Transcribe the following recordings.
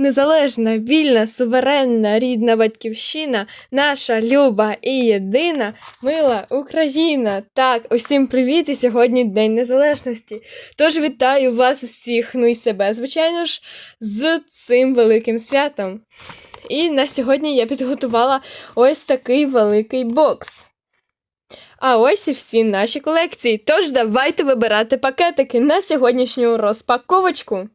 Незалежна, вільна, суверенна, рідна батьківщина, наша люба і єдина, мила Україна. Так, усім привіт! І сьогодні День Незалежності. Тож вітаю вас усіх, ну і себе, звичайно ж, з цим великим святом. І на сьогодні я підготувала ось такий великий бокс. А ось і всі наші колекції. Тож давайте вибирати пакетики на сьогоднішню розпаковочку.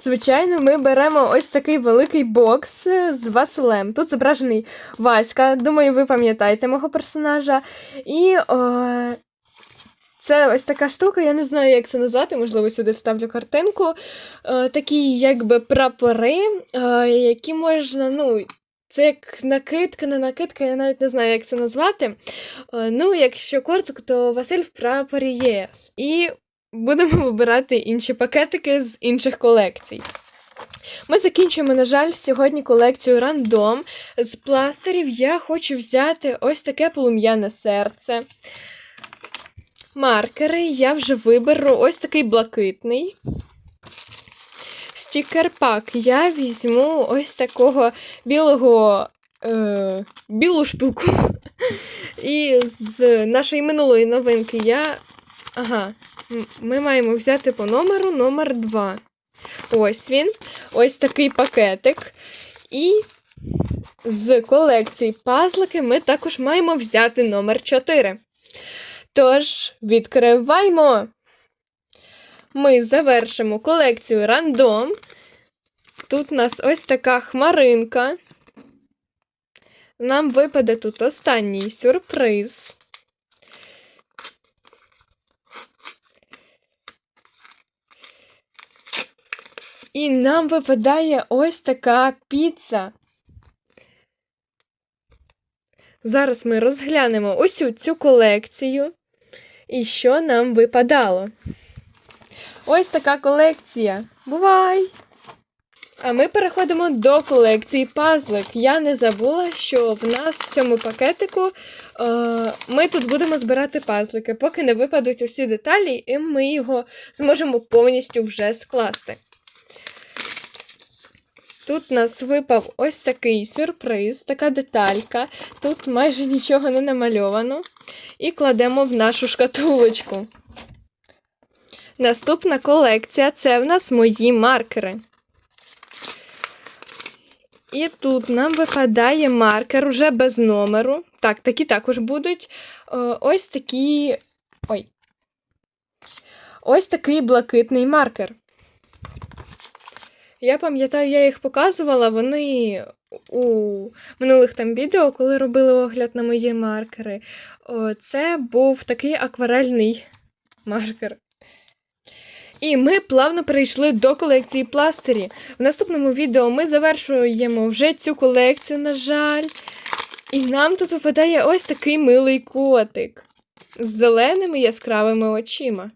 Звичайно, ми беремо ось такий великий бокс е, з Василем. Тут зображений Васька, думаю, ви пам'ятаєте мого персонажа. І о, це ось така штука, я не знаю, як це назвати, можливо, сюди вставлю картинку. Е, такі якби прапори, е, які можна, ну. Це як накидка, не накидка, я навіть не знаю, як це назвати. Ну, якщо коротко, то Василь в прапорі ЄС. І будемо вибирати інші пакетики з інших колекцій. Ми закінчуємо, на жаль, сьогодні колекцію рандом. З пластирів я хочу взяти ось таке полум'яне серце. Маркери я вже виберу ось такий блакитний. Стікер-пак я візьму ось такого білого е, білу штуку. І з нашої минулої новинки я. Ага, ми маємо взяти по номеру номер 2. Ось він. Ось такий пакетик. І з колекції пазлики ми також маємо взяти номер 4. Тож, відкриваємо. Ми завершимо колекцію рандом. Тут у нас ось така хмаринка. Нам випаде тут останній сюрприз. І нам випадає ось така піца. Зараз ми розглянемо усю цю колекцію. І що нам випадало. Ось така колекція. Бувай! А ми переходимо до колекції пазлик. Я не забула, що в нас в цьому пакетику е, ми тут будемо збирати пазлики, поки не випадуть усі деталі, і ми його зможемо повністю вже скласти. Тут у нас випав ось такий сюрприз, така деталька. Тут майже нічого не намальовано. І кладемо в нашу шкатулочку. Наступна колекція це в нас мої маркери. І тут нам випадає маркер уже без номеру. Так, такі також будуть. Е, Ось такі. Ой. Ось такий блакитний маркер. Я пам'ятаю, я їх показувала, вони у минулих там відео, коли робили огляд на мої маркери. Це був такий акварельний маркер. І ми плавно перейшли до колекції пластирі. В наступному відео ми завершуємо вже цю колекцію, на жаль. І нам тут випадає ось такий милий котик з зеленими яскравими очима.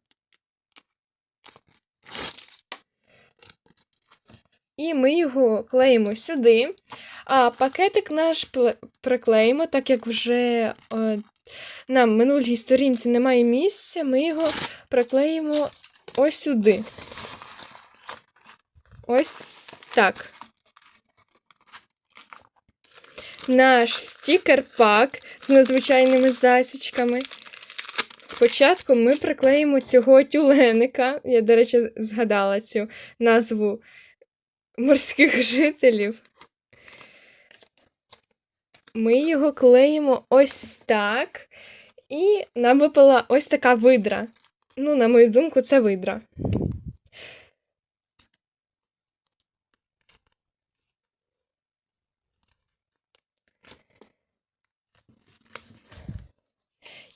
І ми його клеїмо сюди. А пакетик наш приклеїмо, так як вже е, на минулій сторінці немає місця, ми його приклеїмо ось сюди. Ось так. Наш стікер-пак з незвичайними засічками. Спочатку ми приклеїмо цього тюленика. Я, до речі, згадала цю назву морських жителів. Ми його клеїмо ось так. І нам випала ось така видра. Ну, на мою думку, це видра.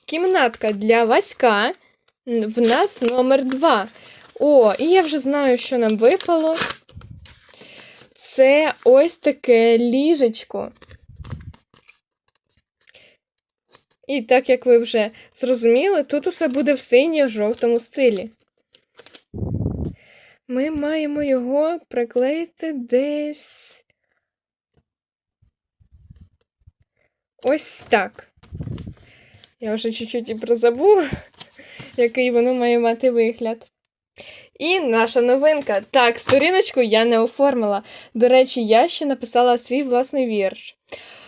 Кімнатка для Васька. В нас номер 2. О, і я вже знаю, що нам випало. Це ось таке ліжечко. І так як ви вже зрозуміли, тут усе буде в синьо-жовтому стилі. Ми маємо його приклеїти десь. Ось так. Я вже чуть-чуть і прозабула, який воно має мати вигляд. І наша новинка. Так, сторіночку я не оформила. До речі, я ще написала свій власний вірш.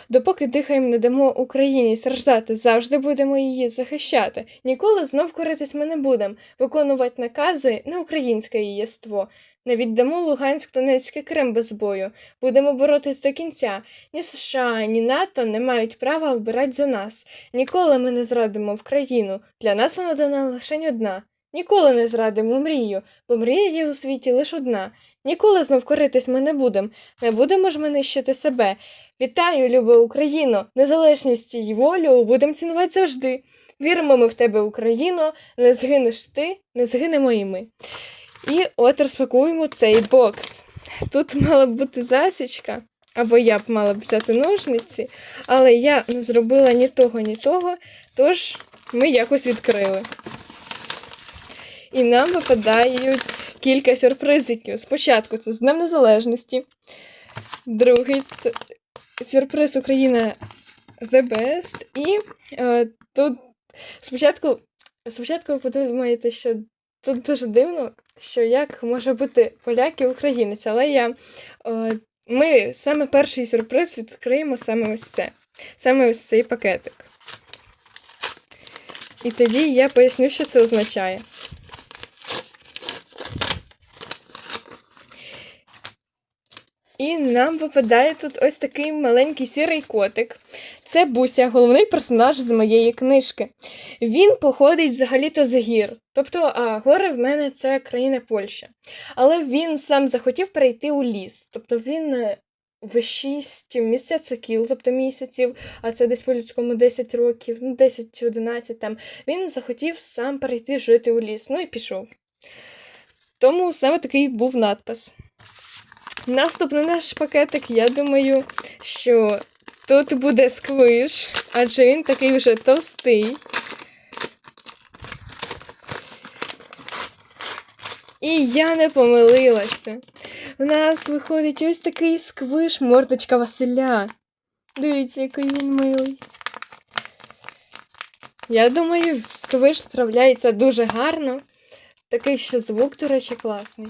Допоки дихаємо, не дамо Україні страждати, завжди будемо її захищати. Ніколи знов коритись ми не будемо, виконувати накази не українське її єство. Не віддамо Луганськ, Донецький Крим без бою. Будемо боротись до кінця. Ні США, ні НАТО не мають права обирати за нас. Ніколи ми не зрадимо в країну. Для нас вона дана лише одна. Ніколи не зрадимо мрію, бо мрія є у світі лише одна. Ніколи знов коритись ми не будемо. Не будемо ж ми нищити себе. Вітаю, люба Україно! Незалежність і волю будемо цінувати завжди. Віримо ми в тебе, Україно, не згинеш ти, не згинемо і ми. І от розпакуємо цей бокс. Тут мала б бути засічка, або я б мала б взяти ножниці, але я не зробила ні того, ні того, тож ми якось відкрили. І нам випадають кілька сюрпризиків. Спочатку це з Днем Незалежності. Другий сюрприз Україна The Best. І е, тут спочатку, спочатку ви подумаєте, що тут дуже дивно, що як може бути поляк і українець, але я. Е, ми саме перший сюрприз відкриємо саме ось це. Саме ось цей пакетик. І тоді я поясню, що це означає. І нам випадає тут ось такий маленький сірий котик. Це Буся, головний персонаж з моєї книжки. Він походить взагалі-то з гір. Тобто, а, гори в мене це країна Польща. Але він сам захотів перейти у ліс. Тобто він в 6 місяців, тобто місяців, а це десь по-людському 10 років, ну 10 чи 11 там. Він захотів сам перейти жити у ліс. Ну і пішов. Тому саме такий був надпис. Наступний наш пакетик, я думаю, що тут буде сквиш, адже він такий вже товстий. І я не помилилася. У нас виходить ось такий сквиш мордочка Василя. Дивіться, який він милий. Я думаю, сквиш справляється дуже гарно. Такий ще звук, до речі, класний.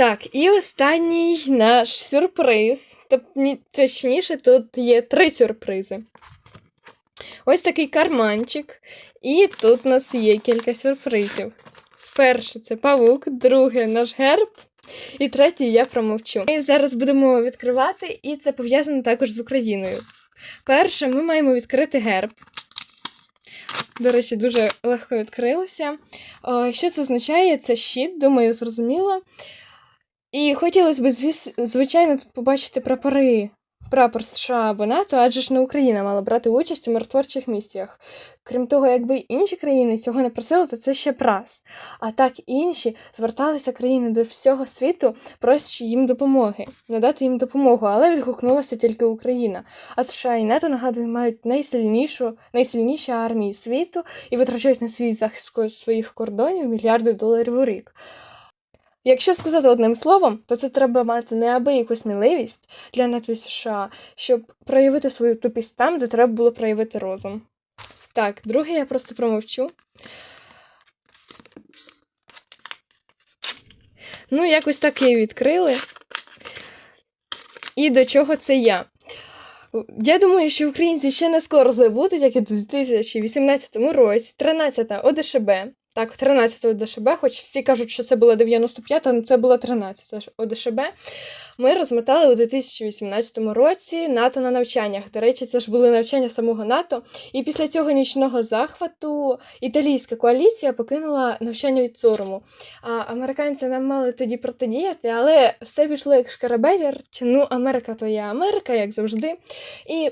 Так, і останній наш сюрприз. Тобто, точніше, тут є три сюрпризи. Ось такий карманчик. І тут у нас є кілька сюрпризів. Перше це павук, друге наш герб. І третє я промовчу. Ми зараз будемо відкривати, і це пов'язано також з Україною. Перше, ми маємо відкрити герб. До речі, дуже легко відкрилося. Що це означає? Це щит, думаю, зрозуміло. І хотілося б, звичайно, тут побачити прапори. Прапор США або НАТО, адже ж не Україна мала брати участь у миротворчих місіях. Крім того, якби інші країни цього не просили, то це ще прас. А так інші зверталися країни до всього світу, просячи їм допомоги, надати їм допомогу, але відгукнулася тільки Україна. А США і НАТО, нагадую, мають найсильнішу, найсильніші армії світу і витрачають на свій захист своїх кордонів мільярди доларів у рік. Якщо сказати одним словом, то це треба мати неабияку сміливість для НАТО США, щоб проявити свою тупість там, де треба було проявити розум. Так, друге, я просто промовчу. Ну, якось так її відкрили. І до чого це я? Я думаю, що українці ще не скоро забудуть, як і у 2018 році, 13 ОДШБ. Так, 13 ОДШБ, хоч всі кажуть, що це була 95-та, але це була 13 ОДШБ. Ми розмотали у 2018 році НАТО на навчаннях. До речі, це ж були навчання самого НАТО. І після цього нічного захвату італійська коаліція покинула навчання від сорому. А американці нам мали тоді протидіяти, але все пішло як шкарабедір. Ну, Америка то є Америка, як завжди. І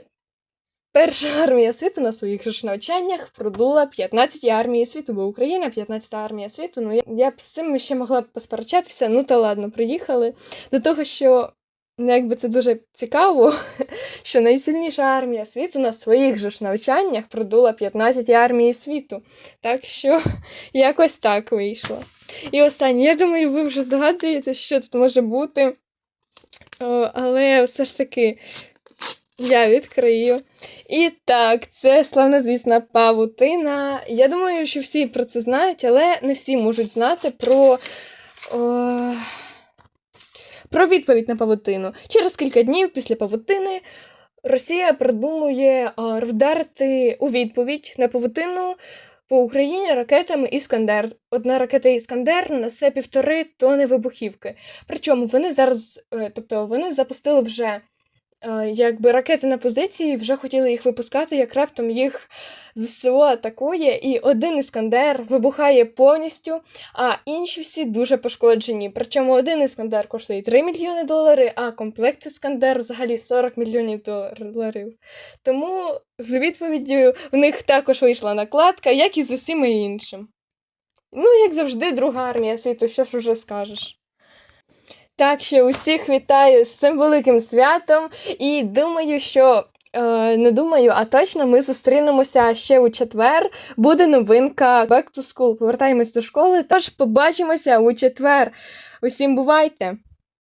Перша армія світу на своїх ж навчаннях продула 15 армії світу, бо Україна 15 армія світу. Ну я, я б з цим ще могла б посперечатися. Ну та ладно, приїхали до того, що ну, якби це дуже цікаво, що найсильніша армія світу на своїх же ж навчаннях продула 15 армії світу. Так що якось так вийшло. І останнє, я думаю, ви вже здогадуєтесь, що тут може бути. Але все ж таки Я відкрию. І так, це славнозвісна павутина. Я думаю, що всі про це знають, але не всі можуть знати про. О... Про відповідь на павутину. Через кілька днів після павутини Росія придумує вдарити у відповідь на павутину по Україні ракетами Іскандер. Одна ракета Іскандер несе півтори тони вибухівки. Причому вони зараз, е, тобто вони запустили вже якби ракети на позиції, вже хотіли їх випускати, як раптом їх ЗСУ атакує, і один іскандер вибухає повністю, а інші всі дуже пошкоджені. Причому один іскандер коштує 3 мільйони доларів, а комплект іскандер взагалі 40 мільйонів доларів. Тому з відповіддю в них також вийшла накладка, як і з усім іншим. Ну, як завжди, друга армія світу, що ж уже скажеш. Так що усіх вітаю з цим великим святом і думаю, що. Е, не думаю, а точно ми зустрінемося ще у четвер. Буде новинка Back to School. Повертаємось до школи. Тож побачимося у четвер. Усім бувайте!